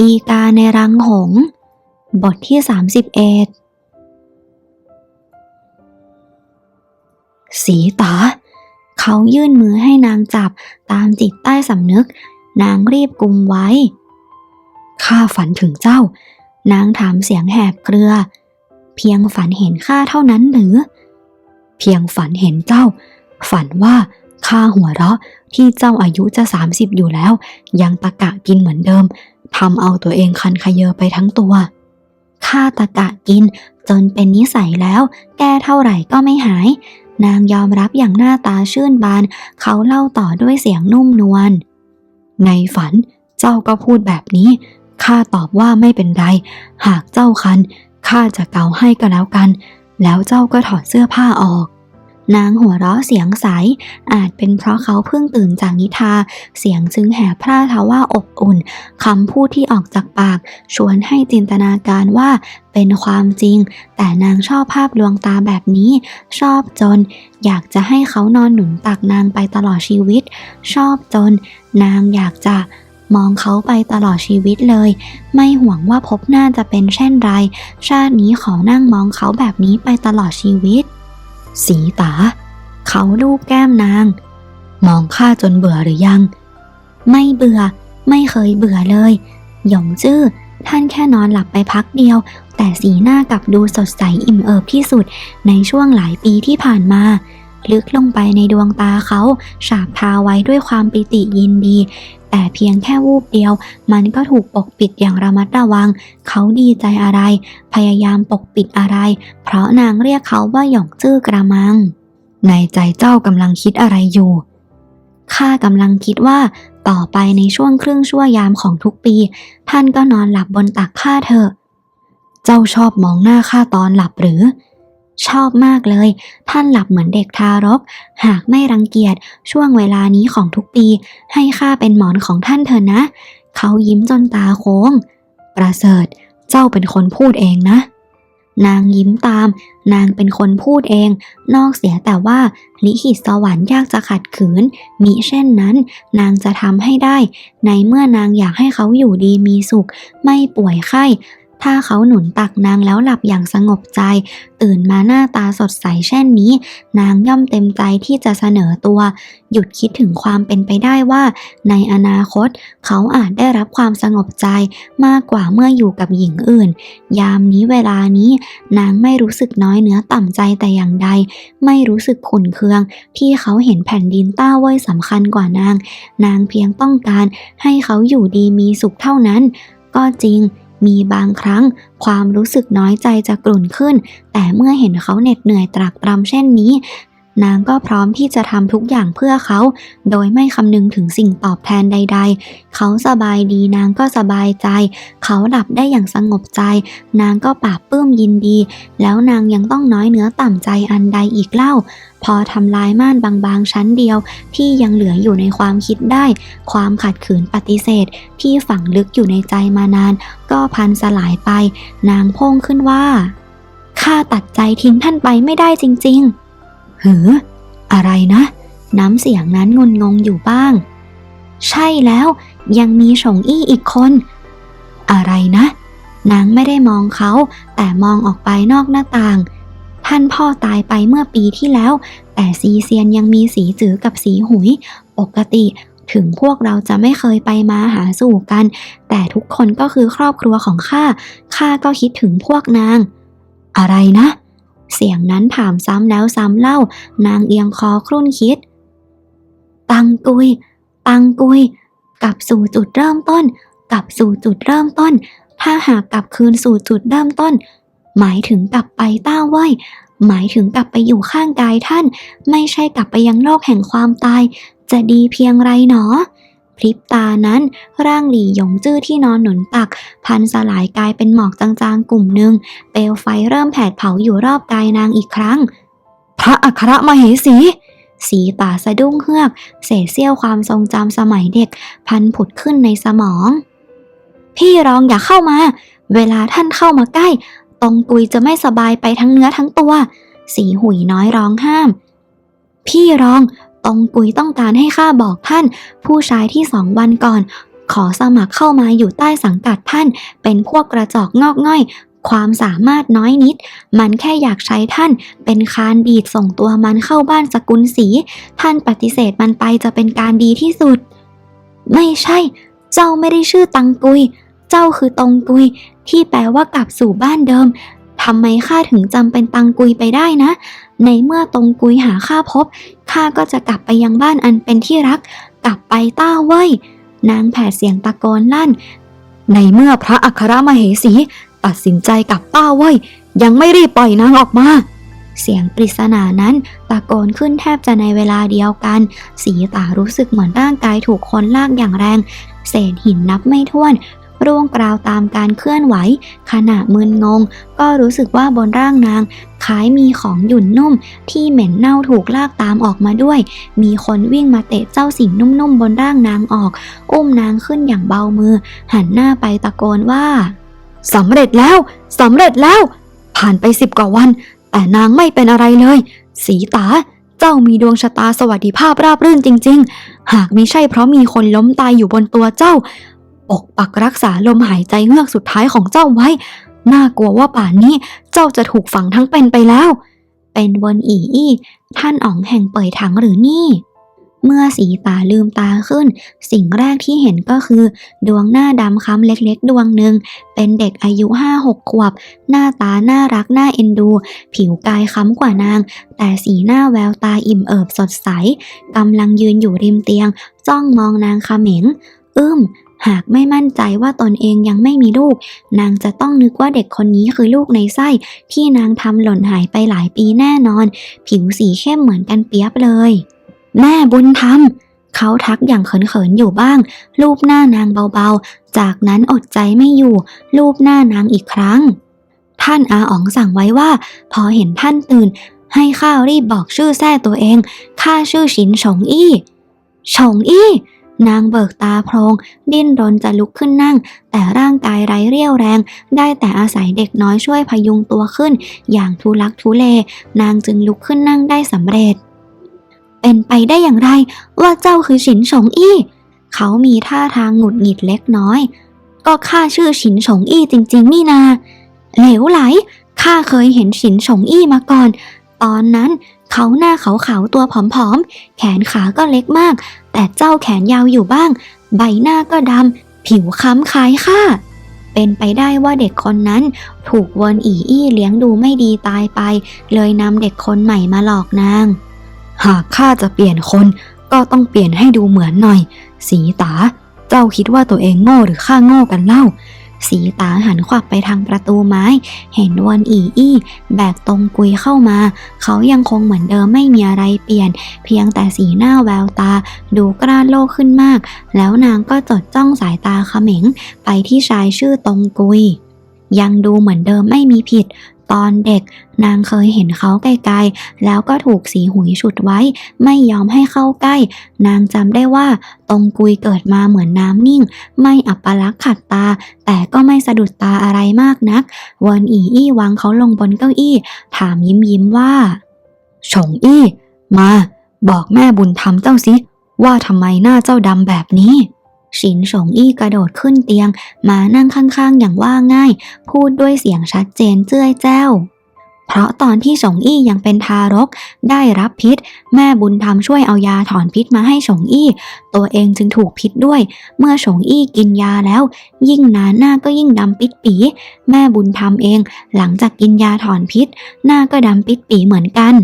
อีกาในรังหงส์บทที่ 31 สีตา เขายื่นมือให้นางจับตามจิตใต้สำนึก นางรีบกุมไว้ ข้าฝันถึงเจ้า นางถามเสียงแหบเกลือ เพียงฝันเห็นข้าเท่านั้นหรือ เพียงฝันเห็นเจ้า ฝันว่า ข้าหัวเราะที่เจ้าอายุจะ 30 อยู่แล้ว ยังตะกะกินเหมือนเดิมทำเอาตัวเองคันขยเยอไปทั้งตัวข้าตะกะกินจนเป็นนิสัยแล้ว แก้เท่าไหร่ก็ไม่หาย นางยอมรับอย่างหน้าตาชื่นบาน เขาเล่าต่อด้วยเสียงนุ่มนวลในฝันเจ้าก็พูดแบบนี้ข้าตอบว่าไม่เป็นไร หากเจ้าคันข้าจะเกาให้ก็แล้วกัน แล้วเจ้าก็ถอดเสื้อผ้าออก นางหัวเราะเสียงใส อาจเป็นเพราะเขาเพิ่งตื่นจากนิทา เสียงซึ้งแห่พร่าทว่าอบอุ่น คำพูดที่ออกจากปาก ชวนให้จินตนาการว่าเป็นความจริง แต่นางชอบภาพลวงตาแบบนี้ ชอบจน อยากจะให้เขานอนหนุนตักนางไปตลอดชีวิต ชอบจน นางอยากจะมองเขาไปตลอดชีวิตเลย ไม่ห่วงว่าพบหน้าจะเป็นเช่นไร ชาตินี้ขอนั่งมองเขาแบบนี้ไปตลอดชีวิต สีตา เขาลูบแก้มนาง มองข้าจนเบื่อหรือยัง ไม่เบื่อ ไม่เคยเบื่อเลย หยงจื้อ ท่านแค่นอนหลับไปพักเดียว แต่สีหน้ากลับดูสดใสอิ่มเอิบที่สุด ในช่วงหลายปีที่ผ่านมา ลึกลงไปในดวงตาเขา ฉาบทาไว้ด้วยความปิติยินดี แต่เพียงแค่วูบเดียว มันก็ถูกปกปิดอย่างระมัดระวัง เขาดีใจอะไร พยายามปกปิดอะไร เพราะนางเรียกเขาว่าหยองจื้อกระมัง ในใจเจ้ากำลังคิดอะไรอยู่ข้ากำลังคิดว่าต่อไปในช่วงครึ่งชั่วยามของทุกปี ท่านก็นอนหลับบนตักข้าเถอะ เจ้าชอบมองหน้าข้าตอนหลับหรือ ชอบมากเลย ท่านหลับเหมือนเด็กทารก หากไม่รังเกียจช่วงเวลานี้ของทุกปี ให้ข้าเป็นหมอนของท่านเถอะนะ เขายิ้มจนตาโค้ง ประเสริฐ เจ้าเป็นคนพูดเองนะ นางยิ้มตาม นางเป็นคนพูดเอง นอกเสียแต่ว่าลิขิตสวรรค์ยากจะขัดขืน มิเช่นนั้น นางจะทำให้ได้ ในเมื่อนางอยากให้เขาอยู่ดีมีสุข ไม่ป่วยไข้ ถ้าเขาหนุนตักนางแล้วหลับอย่างสงบใจ ตื่นมาหน้าตาสดใสเช่นนี้ นางย่อมเต็มใจที่จะเสนอตัว หยุดคิดถึงความเป็นไปได้ว่า ในอนาคต เขาอาจได้รับความสงบใจมากกว่าเมื่ออยู่กับหญิงอื่น ยามนี้เวลานี้ นางไม่รู้สึกน้อยเนื้อต่ำใจแต่อย่างใด ไม่รู้สึกขุนเคือง ที่เขาเห็นแผ่นดินต้าเว่ยสำคัญกว่านาง นางเพียงต้องการให้เขาอยู่ดีมีสุขเท่านั้น ก็จริง มีบางครั้งความรู้สึกน้อยใจจะกลุ่นขึ้น แต่เมื่อเห็นเขาเหน็ดเหนื่อยตรากตรำเช่นนี้ นางก็พร้อมที่จะทำทุกอย่างเพื่อเขา โดยไม่คำนึงถึงสิ่งตอบแทนใด ๆ เขาสบายดีนางก็สบายใจ เขาหลับได้อย่างสงบใจ นางก็ปราบปื้มยินดี แล้วนางยังต้องน้อยเนื้อต่ำใจอันใดอีกเล่า พอทำลายม่านบางๆ ชั้นเดียว ที่ยังเหลืออยู่ในความคิดได้ ความขัดขืนปฏิเสธ ที่ฝังลึกอยู่ในใจมานาน ก็พันสลายไป นางพ่งขึ้นว่าข้าตัดใจทิ้งท่านไปไม่ได้จริง ๆ หือ อะไรนะ น้ำเสียงนั้นงนงงอยู่บ้าง ใช่แล้วยังมีฉงอี้อีกคน อะไรนะ นางไม่ได้มองเขา แต่มองออกไปนอกหน้าต่าง ท่านพ่อตายไปเมื่อปีที่แล้ว แต่ซีเซียนยังมีสีจือกับสีหุย ปกติถึงพวกเราจะไม่เคยไปมาหาสู่กัน แต่ทุกคนก็คือครอบครัวของข้า ข้าก็คิดถึงพวกนาง อะไรนะ เสียงนั้นถามซ้ำแล้วซ้ำเล่า นางเอียงคอครุ่นคิดตังกุยตังกุย กลับสู่จุดเริ่มต้น กลับสู่จุดเริ่มต้น ถ้าหากกลับคืนสู่จุดเริ่มต้น หมายถึงกลับไปต้าเว่ยหมายถึงกลับไปอยู่ข้างกายท่าน ไม่ใช่กลับไปยังโลกแห่งความตาย จะดีเพียงไรหนอ พริบตานั้น ร่างหลี่หยงจื้อที่นอนหนุนตัก พันสลายกลายเป็นหมอกจางๆ กลุ่มหนึ่ง เปลวไฟเริ่มแผดเผาอยู่รอบกายนางอีกครั้ง พระอัครมเหสี สีตาสะดุ้งเฮือก เศษเสี้ยวความทรงจำสมัยเด็ก พันผุดขึ้นในสมอง พี่รองอย่าเข้ามา เวลาท่านเข้ามาใกล้ ตรงกุยจะไม่สบายไปทั้งเนื้อทั้งตัว สีหุยน้อยร้องห้าม พี่รอง ตรงกุยต้องการให้ข้าบอกท่าน ผู้ชายที่สองวันก่อน ขอสมัครเข้ามาอยู่ใต้สังกัดท่าน เป็นพวกกระจอกงอกง่อย ความสามารถน้อยนิด มันแค่อยากใช้ท่าน เป็นคานดีดส่งตัวมันเข้าบ้านสกุลศรีท่านปฏิเสธมันไปจะเป็นการดีที่สุด ไม่ใช่ เจ้าไม่ได้ชื่อตังกุย เจ้าคือตงกุย ที่แปลว่ากลับสู่บ้านเดิมทำไมข้าถึงจำเป็นตังกุยไปได้นะ ในเมื่อตรงกุยหาข้าพบข้าก็จะกลับไปยังบ้านอันเป็นที่รัก กลับไปต้าเว้ย นางแผดเสียงตะโกนลั่น ในเมื่อพระอัครมเหสี ตัดสินใจกลับต้าเว้ย ยังไม่รีบปล่อยนางออกมา เสียงปริศนานั้นตะโกนขึ้นแทบจะในเวลาเดียวกัน สีตารู้สึกเหมือนร่างกายถูกคนลากอย่างแรง เศษหินนับไม่ถ้วน ร่วงกราวตามการเคลื่อนไหว ขณะมึนงง ก็รู้สึกว่าบนร่างนางคล้ายมีของหยุ่นนุ่ม ที่เหม็นเน่าถูกลากตามออกมาด้วย มีคนวิ่งมาเตะเจ้าสิ่งนุ่มๆบนร่างนางออก อุ้มนางขึ้นอย่างเบามือ หันหน้าไปตะโกนว่าสำเร็จแล้วสำเร็จแล้ว ผ่านไปสิบกว่าวัน แต่นางไม่เป็นอะไรเลย สีตาเจ้ามีดวงชะตาสวัสดิภาพราบรื่นจริง ๆ หากมิใช่เพราะมีคนล้มตายอยู่บนตัวเจ้า ปกปักรักษาลมหายใจเฮือกสุดท้ายของเจ้าไว้ น่ากลัวว่าป่านนี้เจ้าจะถูกฝังทั้งเป็นไปแล้ว เป็นวนอีอี้ท่านอ๋องแห่งเป่ยถังหรือนี่ เมื่อสีตาลืมตาขึ้น สิ่งแรกที่เห็นก็คือ ดวงหน้าดำค้ำเล็กๆ ดวงหนึ่ง เป็นเด็กอายุห้าหกขวบ หน้าตาน่ารักน่าเอ็นดู ผิวกายค้ำกว่านาง แต่สีหน้าแววตาอิ่มเอิบสดใสกำลังยืนอยู่ริมเตียง จ้องมองนางขเขม็ง อึ้ม หากไม่มั่นใจว่าตนเองยังไม่มีลูก นางจะต้องนึกว่าเด็กคนนี้คือลูกในไส้ที่นางทำหล่นหายไปหลายปีแน่นอน ผิวสีเข้มเหมือนกันเปียบเลย แม่บุญธรรมเขาทักอย่างเขินๆอยู่บ้าง รูปหน้านางเบาๆ จากนั้นอดใจไม่อยู่ รูปหน้านางอีกครั้ง ท่านอาอ๋องสั่งไว้ว่า พอเห็นท่านตื่น ให้ข้ารีบบอกชื่อแท้ตัวเองข้าชื่อฉินฉงอี้ฉงอี้ นางเบิกตาโพรง ดิ้นรนจะลุกขึ้นนั่ง แต่ร่างกายไร้เรี่ยวแรง ได้แต่อาศัยเด็กน้อยช่วยพยุงตัวขึ้น อย่างทุลักทุเล นางจึงลุกขึ้นนั่งได้สำเร็จ เป็นไปได้อย่างไร ว่าเจ้าคือฉินฉงอี้ เขามีท่าทางหงุดหงิดเล็กน้อย ก็ข้าชื่อฉินฉงอี้จริง ๆ นี่นา เหลวไหลข้าเคยเห็นฉินฉงอี้มาก่อน ตอนนั้น เขาหน้าขาวๆตัวผอมๆ แขนขาก็เล็กมาก แต่เจ้าแขนยาวอยู่บ้าง ใบหน้าก็ดำ ผิวค้ำคล้ายข้าเป็นไปได้ว่าเด็กคนนั้น ถูกวนอีอี้เลี้ยงดูไม่ดีตายไป เลยนำเด็กคนใหม่มาหลอกนาง หากข้าจะเปลี่ยนคนก็ต้องเปลี่ยนให้ดูเหมือนหน่อย สีตา เจ้าคิดว่าตัวเองโง่หรือข้าโง่กันเล่า สีตาหันขวับไปทางประตูไม้ เห็นวนอีอี้แบกตรงกุยเข้ามา เขายังคงเหมือนเดิมไม่มีอะไรเปลี่ยน เพียงแต่สีหน้าแววตา ดูกล้าโลกขึ้นมาก แล้วนางก็จดจ้องสายตาเขม็ง ไปที่ชายชื่อตรงกุย ยังดูเหมือนเดิมไม่มีผิด ตอนเด็ก นางเคยเห็นเขาไกลๆ แล้วก็ถูกสีหุยฉุดไว้ ไม่ยอมให้เข้าใกล้ นางจำได้ว่า ตรงกุยเกิดมาเหมือนน้ำนิ่ง ไม่อัปลักษ์ขัดตา แต่ก็ไม่สะดุดตาอะไรมากนักวันอีอี้วางเขาลงบนเก้าอี้ ถามยิ้มยิ้มว่าฉงอี้ มา บอกแม่บุญธรรมเจ้าสิ ว่าทำไมหน้าเจ้าดำแบบนี้ ฉินฉงอี้กระโดดขึ้นเตียง มานั่งข้างๆ อย่างว่าง่าย พูดด้วยเสียงชัดเจนเจ้ยแจ้ว เพราะตอนที่ฉงอี้ยังเป็นทารก ได้รับพิษ แม่บุญธรรมช่วยเอายาถอนพิษมาให้ฉงอี้ ตัวเองจึงถูกพิษด้วย เมื่อฉงอี้กินยาแล้ว ยิ่งนานหน้าก็ยิ่งดำปิดปี แม่บุญธรรมเอง หลังจากกินยาถอนพิษ หน้าก็ดำปิดปีเหมือนกัน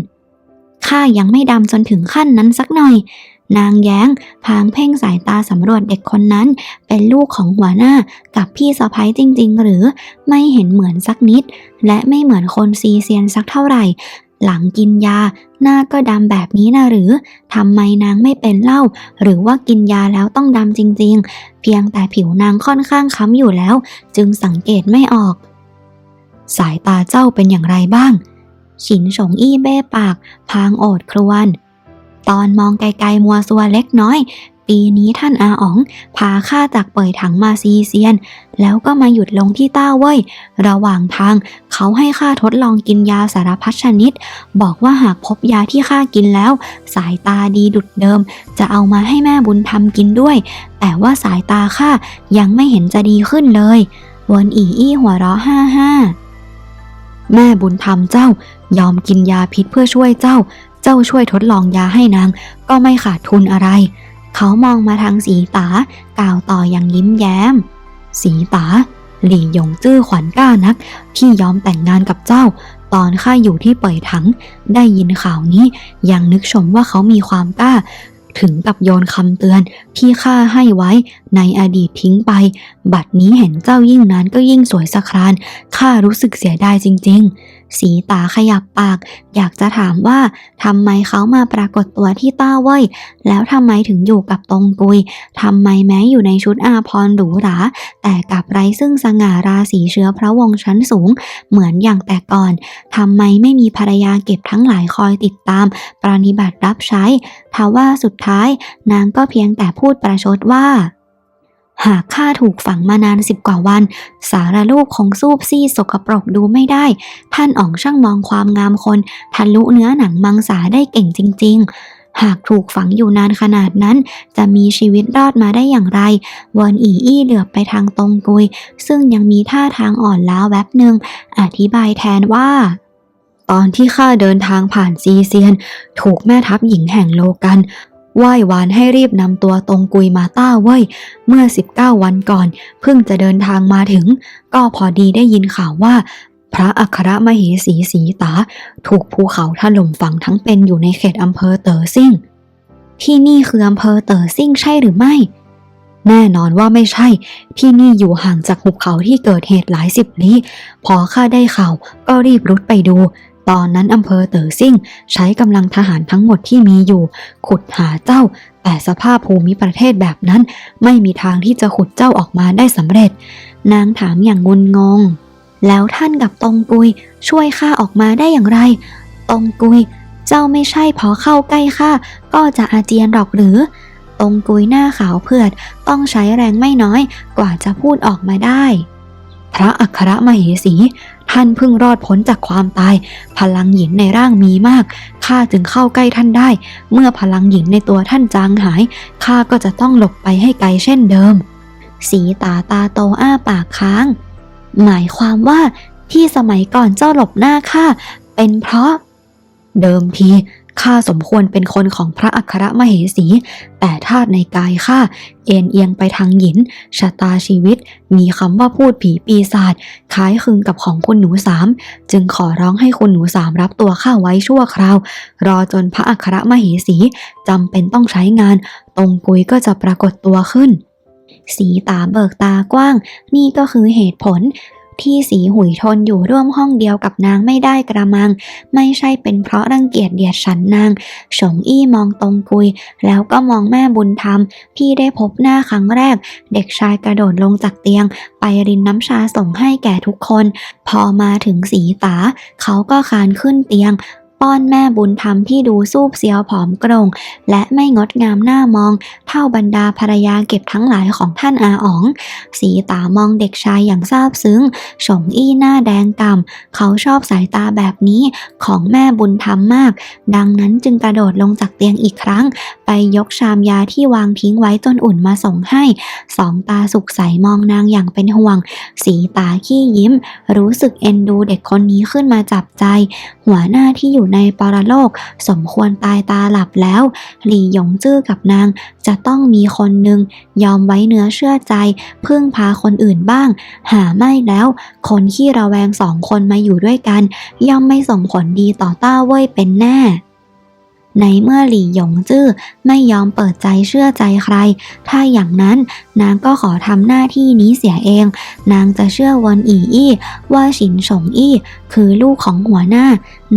ข้ายังไม่ดำจนถึงขั้นนั้นสักหน่อย นางแย้ง พางเพ่งสายตาสำรวจเด็กคนนั้น เป็นลูกของหัวหน้ากับพี่สะพ้ยจริง ๆ หรือไม่เห็นเหมือนสักนิด และไม่เหมือนคนซีเซียนสักเท่าไหร่ หลังกินยา หน้าก็ดำแบบนี้นะหรือทำไมนางไม่เป็นเล่า หรือว่ากินยาแล้วต้องดำจริง ๆ เพียงแต่ผิวนางค่อนข้างค้ำอยู่แล้ว จึงสังเกตไม่ออก สายตาเจ้าเป็นอย่างไรบ้างฉินฉงอี้เบ้ปาก พางโอดครวน ตอนมองไกลๆมัวซัวเล็กน้อย ปีนี้ท่านอาอ๋อง พาข้าจากเป่ยถังมาซีเซียน แล้วก็มาหยุดลงที่ต้าเว่ยระหว่างทาง เขาให้ข้าทดลองกินยาสารพัดชนิด บอกว่าหากพบยาที่ข้ากินแล้ว สายตาดีดุดเดิม จะเอามาให้แม่บุญธรรมกินด้วย แต่ว่าสายตาข้ายังไม่เห็นจะดีขึ้นเลยวนอีอี้หัวเราะห้าห้าแม่บุญธรรมเจ้ายอมกินยาพิษเพื่อช่วยเจ้า เจ้าช่วยทดลองยาให้นาง ก็ไม่ขาดทุนอะไร เขามองมาทางสีตากล่าวต่ออย่างยิ้มแย้ม สีตา หลี่หยงจื้อขวัญกล้านักที่ยอมแต่งงานกับเจ้า ตอนข้าอยู่ที่เป่ยถัง ได้ยินข่าวนี้ ยังนึกชมว่าเขามีความกล้า ถึงกับโยนคำเตือนที่ข้าให้ไว้ในอดีตทิ้งไป บัดนี้เห็นเจ้ายิ่งนั้นก็ยิ่งสวยสะครานข้ารู้สึกเสียดายจริง ๆ สีตาขยับปาก อยากจะถามว่าทำไมเขามาปรากฏตัวที่ต้าเว่ยแล้วทำไมถึงอยู่กับตงกุยทำไมแม้อยู่ในชุดอาภรหรูหราแต่กับไร้ซึ่งสง่าราศีเชื้อพระวงศ์ชั้นสูง เหมือนอย่างแต่ก่อนทำไมไม่มีภรรยาเก็บทั้งหลายคอยติดตาม ปรนิบัติรับใช้ทว่าสุดท้ายนางก็เพียงแต่พูดประชดว่า หากข้าถูกฝังมานานสิบกว่าวัน สารลูกคงสูบซีดสกปรกดูไม่ได้ ท่านอ๋องช่างมองความงามคนทะลุเนื้อหนังมังสาได้เก่งจริง ๆ หากถูกฝังอยู่นานขนาดนั้น จะมีชีวิตรอดมาได้อย่างไร วอนอีอี้เหลือบไปทางตรงกุย ซึ่งยังมีท่าทางอ่อนล้าแวบหนึ่ง อธิบายแทนว่า ตอนที่ข้าเดินทางผ่านซีเซียน ถูกแม่ทัพหญิงแห่งโลกัน ไหว้วานให้รีบนำตัวตรงกุยมาต้าเว่ยเมื่อ 19 วันก่อน เพิ่งจะเดินทางมาถึง ก็พอดีได้ยินข่าวว่า พระอัครมเหสีสีตา ถูกภูเขาถล่มฝังทั้งเป็นอยู่ในเขตอำเภอเต๋อซิ่ง ที่นี่คืออำเภอเต๋อซิ่งใช่หรือไม่ แน่นอนว่าไม่ใช่ ที่นี่อยู่ห่างจากหุบเขาที่เกิดเหตุหลายสิบลี้ พอข้าได้ข่าวก็รีบรุดไปดู ตอนนั้นอำเภอเต๋อซิ่ง ใช้กำลังทหารทั้งหมดที่มีอยู่ ขุดหาเจ้า แต่สภาพภูมิประเทศแบบนั้น ไม่มีทางที่จะขุดเจ้าออกมาได้สำเร็จ นางถามอย่างงุนงง แล้วท่านกับตงกุยช่วยข้าออกมาได้อย่างไรตงกุย เจ้าไม่ใช่พอเข้าใกล้ข้าก็จะอาเจียนหรอกหรือตงกุยหน้าขาวเผือดต้องใช้แรงไม่น้อยกว่าจะพูดออกมาได้ พระอัครมเหสี ท่านเพิ่งรอดพ้นจากความตาย พลังหญิงในร่างมีมากข้าจึงเข้าใกล้ท่านได้ เมื่อพลังหญิงในตัวท่านจางหายข้าก็จะต้องหลบไปให้ไกลเช่นเดิม สีตาตาโตอ้าปากค้าง หมายความว่าที่สมัยก่อนเจ้าหลบหน้าข้าเป็นเพราะ เดิมที ข้าสมควรเป็นคนของพระอัครมเหสี แต่ธาตุในกายข้าเอ็นเอียงไปทางหยินชะตาชีวิต มีคำว่าพูดผีปีศาจคล้ายคลึงกับของคุณหนูสาม จึงขอร้องให้คุณหนูสามรับตัวข้าไว้ชั่วคราว รอจนพระอัครมเหสีจำเป็นต้องใช้งาน ตรงกุยก็จะปรากฏตัวขึ้น สีตาเบิกตากว้าง นี่ก็คือเหตุผล ที่สีหุยทนอยู่ร่วมห้องเดียวกับนางไม่ได้กระมัง ไม่ใช่เป็นเพราะรังเกียจเดียดฉันนางฉงอี้มองตรงกุย แล้วก็มองแม่บุญธรรมที่ได้พบหน้าครั้งแรก เด็กชายกระโดดลงจากเตียง ไปรินน้ำชาส่งให้แก่ทุกคน พอมาถึงสีตา เขาก็คานขึ้นเตียง ป้อนแม่บุญธรรมที่ดูซูบเซียวผอมกรงและไม่งดงามหน้ามอง เท่าบรรดาภรรยาเก็บทั้งหลายของท่านอาอ๋อง สีตามองเด็กชายอย่างซาบซึ้งฉงอี้หน้าแดงกำ่ำเขาชอบสายตาแบบนี้ของแม่บุญธรรมมาก ดังนั้นจึงกระโดดลงจากเตียงอีกครั้ง ไปยกชามยาที่วางทิ้งไว้จนอุ่นมาส่งให้ สองตาสุขใสมองนางอย่างเป็นห่วง สีตาขี้ยิ้ม รู้สึกเอ็นดูเด็กคนนี้ขึ้นมาจับใจ หัวหน้าที่อยู่ในปรโลก สมควรตายตาหลับแล้ว หลี่หยงจื้อกับนาง จะต้องมีคนหนึ่งยอมไว้เนื้อเชื่อใจ พึ่งพาคนอื่นบ้าง หาไม่แล้ว คนที่ระแวงสองคนมาอยู่ด้วยกัน ย่อมไม่ส่งผลดีต่อต้าเว่ยเป็นแน่ ในเมื่อหลี่หยงจื้อไม่ยอมเปิดใจเชื่อใจใคร ถ้าอย่างนั้นนางก็ขอทำหน้าที่นี้เสียเอง นางจะเชื่อวนอีอี้ว่าฉินฉงอี้คือลูกของหัวหน้า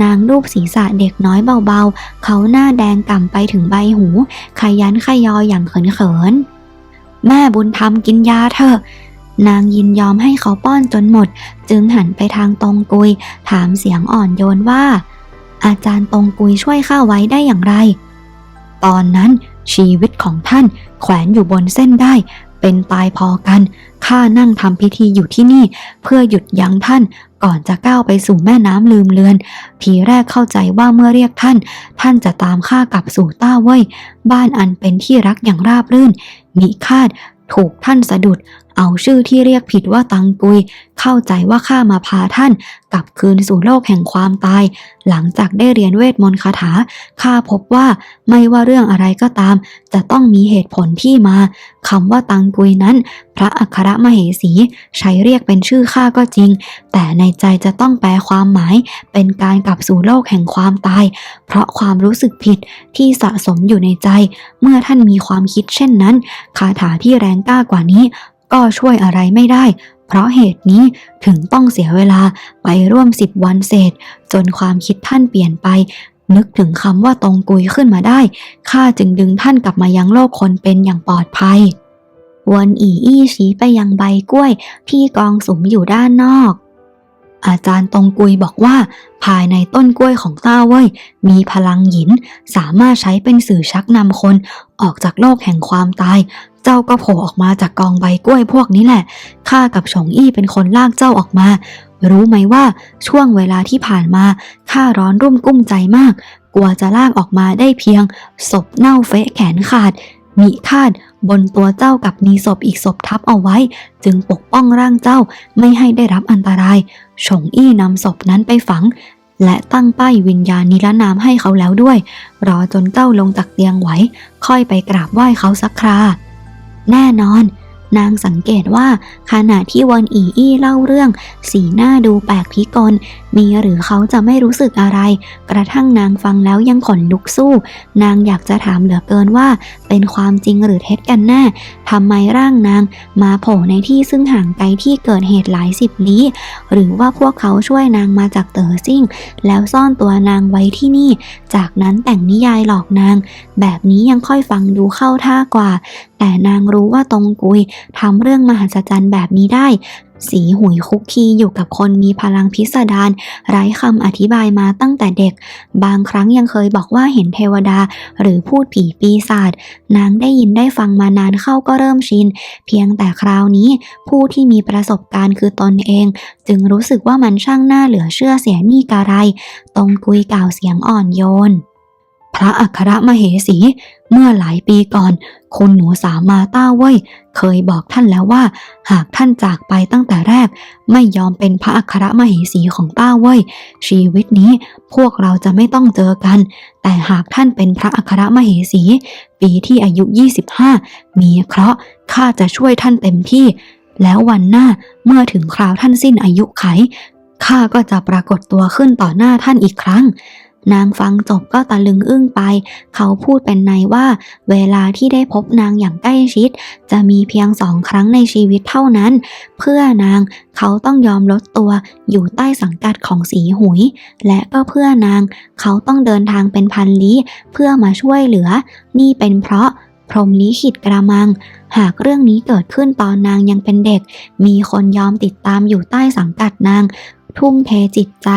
นางรูปศีรษะเด็กน้อยเบาๆ เขาหน้าแดงก่ำไปถึงใบหู ขยันขยออย่างเขินๆ แม่บุญธรรมกินยาเถอะนางยินยอมให้เขาป้อนจนหมด จึงหันไปทางตรงกุย ถามเสียงอ่อนโยนว่า อาจารย์ตรงกุยช่วยข้าไว้ได้อย่างไร ตอนนั้นชีวิตของท่านแขวนอยู่บนเส้นได้ เป็นตายพอกัน ข้านั่งทำพิธีอยู่ที่นี่ เพื่อหยุดยั้งท่านก่อนจะก้าวไปสู่แม่น้ำลืมเลือน ทีแรกเข้าใจว่าเมื่อเรียกท่าน ท่านจะตามข้ากลับสู่ต้าเว่ยบ้านอันเป็นที่รักอย่างราบรื่นมิคาดถูกท่านสะดุด เอาชื่อที่เรียกผิดว่าตังกุย เข้าใจว่าข้ามาพาท่าน กลับคืนสู่โลกแห่งความตาย หลังจากได้เรียนเวทมนต์คาถาข้าพบว่าไม่ว่าเรื่องอะไรก็ตาม จะต้องมีเหตุผลที่มาคำว่าตังกุยนั้น พระอัครมเหสี ใช้เรียกเป็นชื่อข้าก็จริง แต่ในใจจะต้องแปลความหมาย เป็นการกลับสู่โลกแห่งความตาย เพราะความรู้สึกผิดที่สะสมอยู่ในใจ เมื่อท่านมีความคิดเช่นนั้น คาถาที่แรงกล้ากว่านี้ ก็ช่วยอะไรไม่ได้ เพราะเหตุนี้ถึงต้องเสียเวลาไปร่วมสิบวันเศษ จนความคิดท่านเปลี่ยนไป นึกถึงคำว่าตรงกุยขึ้นมาได้ ข้าจึงดึงท่านกลับมายังโลกคนเป็นอย่างปลอดภัย วนอีอี้ชี้ไปยังใบกล้วยที่กองสุมอยู่ด้านนอก อาจารย์ตรงกุยบอกว่า ภายในต้นกล้วยของต้าเว่ยมีพลังหยิน สามารถใช้เป็นสื่อชักนำคน ออกจากโลกแห่งความตาย เจ้าก็โผล่ออกมาจากกองใบกล้วยพวกนี้แหละข้ากับฉงอี้เป็นคนลากเจ้าออกมา รู้ไหมว่าช่วงเวลาที่ผ่านมาข้าร้อนรุ่มกุ้มใจมาก กลัวจะลากออกมาได้เพียงศพเน่าเฟะแขนขาดมีคาด บนตัวเจ้ากับมีศพอีกศพทับเอาไว้ จึงปกป้องร่างเจ้าไม่ให้ได้รับอันตรายฉงอี้นำศพนั้นไปฝัง และตั้งป้ายวิญญาณนิรนามให้เขาแล้วด้วย รอจนเจ้าลงจากเตียงไหว ค่อยไปกราบไหว้เขาสักครา แน่นอนนางสังเกตว่าขณะที่วันอีอี้เล่าเรื่อง สีหน้าดูแปลกพิกล มีหรือเขาจะไม่รู้สึกอะไร กระทั่งนางฟังแล้วยังขนลุกสู้ นางอยากจะถามเหลือเกินว่า เป็นความจริงหรือเท็จกันแน่ทำไมร่างนางมาโผล่ในที่ซึ่งห่างไกลที่เกิดเหตุหลายสิบลี้ หรือว่าพวกเขาช่วยนางมาจากเต๋อซิ่ง แล้วซ่อนตัวนางไว้ที่นี่ จากนั้นแต่งนิยายหลอกนาง แบบนี้ยังค่อยฟังดูเข้าท่ากว่า แต่นางรู้ว่าตรงกุยทำเรื่องมหัศจรรย์แบบนี้ได้ สีหุยคุกคีอยู่กับคนมีพลังพิสดารไร้คำอธิบายมาตั้งแต่เด็ก บางครั้งยังเคยบอกว่าเห็นเทวดา หรือพูดผีปีศาจนางได้ยินได้ฟังมานานเข้าก็เริ่มชิน เพียงแต่คราวนี้ ผู้ที่มีประสบการณ์คือตนเอง จึงรู้สึกว่ามันช่างน่าเหลือเชื่อเสียนี่กะไร ตรงกุยกล่าวเสียงอ่อนโยน พระอัครมเหสี เมื่อหลายปีก่อน คุณหนูสามาต้าเว่ยเคยบอกท่านแล้วว่า หากท่านจากไปตั้งแต่แรก ไม่ยอมเป็นพระอัครมเหสีของต้าเว่ยชีวิตนี้พวกเราจะไม่ต้องเจอกัน แต่หากท่านเป็นพระอัครมเหสี ปีที่อายุ 25 มีเคราะห์ข้าจะช่วยท่านเต็มที่ แล้ววันหน้าเมื่อถึงคราวท่านสิ้นอายุไขข้าก็จะปรากฏตัวขึ้นต่อหน้าท่านอีกครั้ง นางฟังจบก็ตะลึงอึ้งไป เขาพูดเป็นในว่า เวลาที่ได้พบนางอย่างใกล้ชิด จะมีเพียงสองครั้งในชีวิตเท่านั้น เพื่อนางเขาต้องยอมลดตัวอยู่ใต้สังกัดของสีหุย และก็เพื่อนางเขาต้องเดินทางเป็นพันลี้เพื่อมาช่วยเหลือ นี่เป็นเพราะพรมลิขิตกระมัง หากเรื่องนี้เกิดขึ้นตอนนางยังเป็นเด็ก มีคนยอมติดตามอยู่ใต้สังกัดนาง ทุ่มเทจิตใจ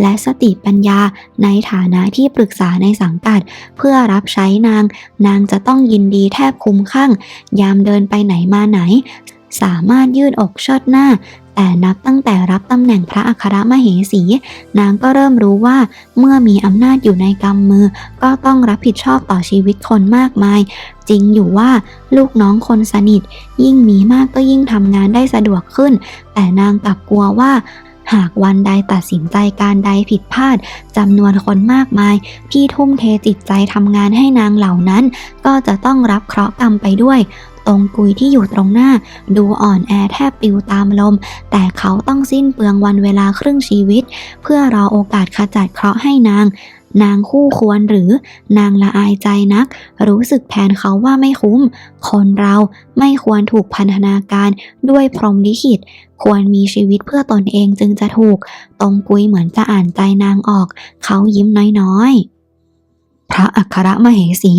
และสติปัญญาในฐานะที่ปรึกษาในสังกัด เพื่อรับใช้นาง นางจะต้องยินดีแทบคุ้มข้าง ยามเดินไปไหนมาไหน สามารถยืดอกเชิดหน้าแต่นับตั้งแต่รับตำแหน่งพระอัครมเหสี นางก็เริ่มรู้ว่าเมื่อมีอำนาจอยู่ในกำมือ ก็ต้องรับผิดชอบต่อชีวิตคนมากมาย จริงอยู่ว่าลูกน้องคนสนิท ยิ่งมีมากก็ยิ่งทำงานได้สะดวกขึ้น แต่นางกลับกลัวว่า หากวันใดตัดสินใจการใดผิดพลาดจำนวนคนมากมายที่ทุ่มเทจิตใจทำงานให้นางเหล่านั้น ก็จะต้องรับเคราะห์กรรมไปด้วยตรงกุยที่อยู่ตรงหน้า ดูอ่อนแอแทบปลิวตามลม แต่เขาต้องสิ้นเปลืองวันเวลาครึ่งชีวิต เพื่อรอโอกาสขจัดเคราะห์ให้นาง นางคู่ควรหรือนางละอายใจนัก รู้สึกแทนเขาว่าไม่คุ้ม คนเราไม่ควรถูกพันธนาการด้วยพรหมลิขิต ควรมีชีวิตเพื่อตนเองจึงจะถูก ตรงกุยเหมือนจะอ่านใจนางออก เขายิ้มน้อยๆ พระอัครมเหสี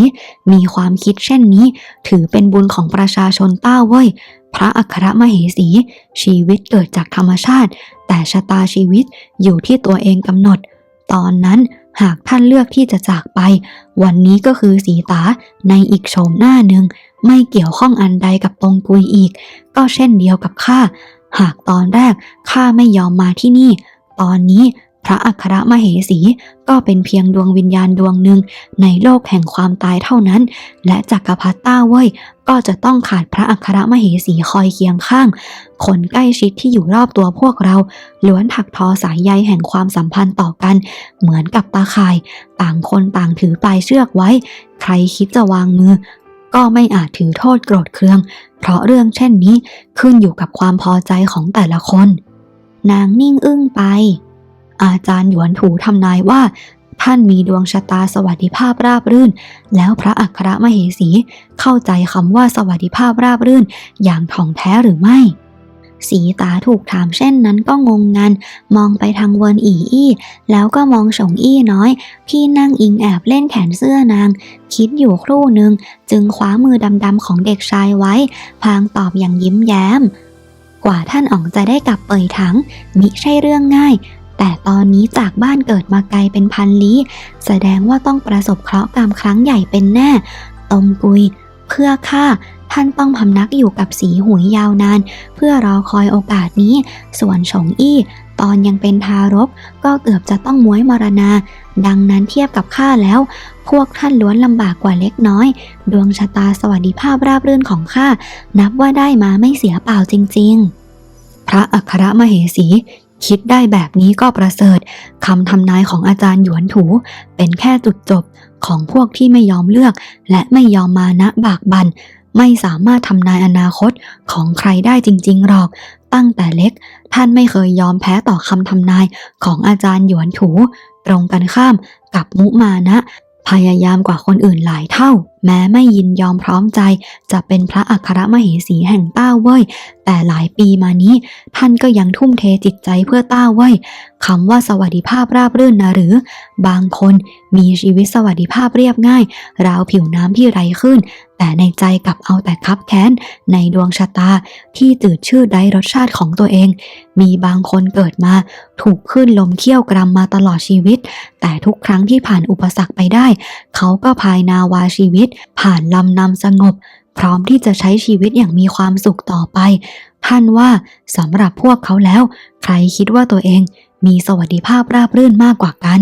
มีความคิดเช่นนี้ ถือเป็นบุญของประชาชนต้าเว่ยพระอัครมเหสี ชีวิตเกิดจากธรรมชาติ แต่ชะตาชีวิตอยู่ที่ตัวเองกำหนด ตอนนั้นหากท่านเลือกที่จะจากไป วันนี้ก็คือสีตาในอีกโฉมหน้าหนึ่ง ไม่เกี่ยวข้องอันใดกับตรงกุยอีก ก็เช่นเดียวกับข้า หากตอนแรกข้าไม่ยอมมาที่นี่ ตอนนี้พระอัครมเหสีก็เป็นเพียงดวงวิญญาณดวงหนึ่งในโลกแห่งความตายเท่านั้น และจักรพรรดิต้าเว่ยก็จะต้องขาดพระอัครมเหสีคอยเคียงข้าง คนใกล้ชิดที่อยู่รอบตัวพวกเรา ล้วนถักทอสายใยแห่งความสัมพันธ์ต่อกัน เหมือนกับตาข่าย ต่างคนต่างถือปลายเชือกไว้ ใครคิดจะวางมือ ก็ไม่อาจถือโทษโกรธเคือง เพราะเรื่องเช่นนี้ขึ้นอยู่กับความพอใจของแต่ละคน นางนิ่งอึ้งไป อาจารย์หยวนถูทำนายว่า ท่านมีดวงชะตาสวัสดิภาพราบรื่น แล้วพระอัครมเหสีเข้าใจคำว่าสวัสดิภาพราบรื่นอย่างถ่องแท้หรือไม่ สีตาถูกถามเช่นนั้นก็งงงัน มองไปทางเวินอีอี้ แล้วก็มองฉงอี้น้อย ที่นั่งอิงแอบเล่นแขนเสื้อนาง คิดอยู่ครู่หนึ่ง จึงคว้ามือดำๆของเด็กชายไว้ พางตอบอย่างยิ้มแย้ม กว่าท่านอ๋องจะได้กลับเป่ยถัง มิใช่เรื่องง่าย แต่ตอนนี้จากบ้านเกิดมาไกลเป็นพันลี้แสดงว่าต้องประสบเคราะห์กรรมครั้งใหญ่เป็นแน่ ตรงกุย เพื่อข้า ท่านต้องพำนักอยู่กับสีหุยยาวนาน เพื่อรอคอยโอกาสนี้ ส่วนฉงอี้ตอนยังเป็นทารกก็เกือบจะต้องม้วยมรณา ดังนั้นเทียบกับข้าแล้ว พวกท่านล้วนลำบากกว่าเล็กน้อย ดวงชะตาสวัสดิภาพราบรื่นของข้า นับว่าได้มาไม่เสียเปล่าจริง ๆ พระอัครมเหสี คิดได้แบบนี้ก็ประเสริฐคำทำนายของอาจารย์หยวนถู เป็นแค่จุดจบของพวกที่ไม่ยอมเลือก และไม่ยอมมานะบากบันไม่สามารถทำนายอนาคตของใครได้จริง ๆ หรอก ตั้งแต่เล็ก ท่านไม่เคยยอมแพ้ต่อคำทำนายของอาจารย์หยวนถู ตรงกันข้ามกับมุมานะ พยายามกว่าคนอื่นหลายเท่าแม้ไม่ยินยอมพร้อมใจจะเป็นพระอัครมเหสีแห่งต้าเว่ย แต่หลายปีมานี้ ท่านก็ยังทุ่มเทจิตใจเพื่อต้าเว่ยคำว่าสวัสดิภาพราบรื่นนะหรือ บางคนมีชีวิตสวัสดิภาพเรียบง่าย ราวผิวน้ำที่ไร้ขึ้น แต่ในใจกลับเอาแต่คับแค้น ในดวงชะตาที่จืดชืดไร้รสชาติของตัวเอง มีบางคนเกิดมา ถูกขึ้นลมเขี้ยวกรำมาตลอดชีวิต แต่ทุกครั้งที่ผ่านอุปสรรคไปได้ เขาก็พายนาวาชีวิตต ผ่านลำนำสงบ พร้อมที่จะใช้ชีวิตอย่างมีความสุขต่อไป ท่านว่าสำหรับพวกเขาแล้ว ใครคิดว่าตัวเองมีสวัสดิภาพราบรื่นมากกว่ากัน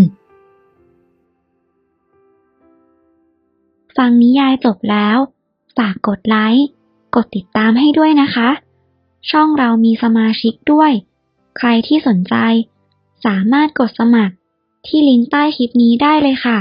ฟังนิยายจบแล้ว ฝากกดไลค์ กดติดตามให้ด้วยนะคะ ช่องเรามีสมาชิกด้วย ใครที่สนใจ สามารถกดสมัครที่ลิงก์ใต้คลิปนี้ได้เลยค่ะ